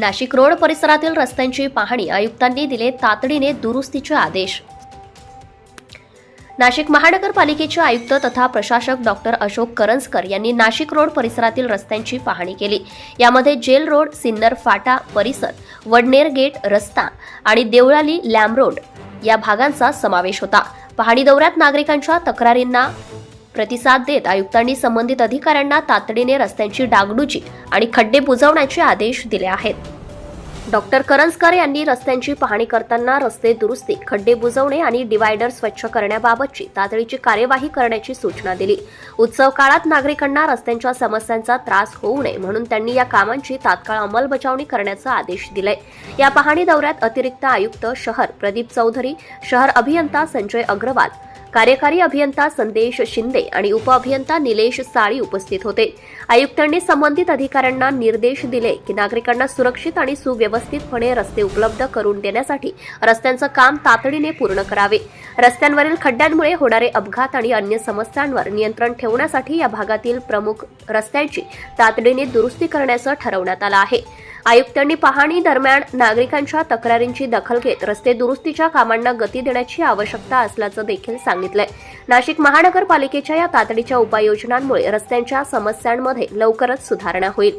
Nashik road परिसरातील रस्त्यांची पाहणी आयुक्तांनी दिले तातडीने दुरुस्तीचे आदेश. नाशिक महानगरपालिकेचे आयुक्त तथा प्रशासक डॉक्टर अशोक करंजकर यांनी नाशिक रोड परिसरातील रस्त्यांची पाहणी केली. यामध्ये जेल रोड सिन्नर फाटा परिसर वडनेर गेट रस्ता आणि देवळाली लॅम रोड या भागांचा समावेश होता. पाहणी दौऱ्यात नागरिकांच्या तक्रारींना प्रतिसाद देत आयुक्तांनी संबंधित अधिकाऱ्यांना तातडीने रस्त्यांची डागडुजी आणि खड्डे बुजवण्याचे आदेश दिले आहेत. डॉक्टर करंजकर यांनी रस्त्यांची पाहणी करताना रस्ते दुरुस्ती खड्डे बुजवणे आणि डिवायडर स्वच्छ करण्याबाबतची तातडीची कार्यवाही करण्याची सूचना दिली. उत्सव काळात नागरिकांना रस्त्यांच्या समस्यांचा त्रास होऊ नये म्हणून त्यांनी या कामांची तात्काळ अंमलबजावणी करण्याचा आदेश दिलाय या पाहणी दौऱ्यात अतिरिक्त आयुक्त शहर प्रदीप चौधरी शहर अभियंता संजय अग्रवाल कार्यकारी अभियंता संदेश शिंदे आणि उपअभियंता निलेश साळी उपस्थित होते. आयुक्तांनी संबंधित अधिकाऱ्यांना निर्देश दिले की नागरिकांना सुरक्षित आणि व्यवस्थितपणे रस्ते उपलब्ध करून देण्यासाठी रस्त्यांचं काम तातडीने पूर्ण करावे. रस्त्यांवरील खड्ड्यांमुळे होणारे अपघात आणि अन्य समस्यांवर नियंत्रण ठेवण्यासाठी या भागातील प्रमुख रस्त्यांची तातडीने दुरुस्ती करण्याचं ठरवण्यात आलं आहे. आयुक्तांनी पाहणी दरम्यान नागरिकांच्या तक्रारींची दखल घेत रस्ते दुरुस्तीच्या कामांना गती देण्याची आवश्यकता असल्याचं देखील सांगितलंय. नाशिक महानगरपालिकेच्या या तातडीच्या उपाययोजनांमुळे रस्त्यांच्या समस्यांमध्ये लवकरच सुधारणा होईल.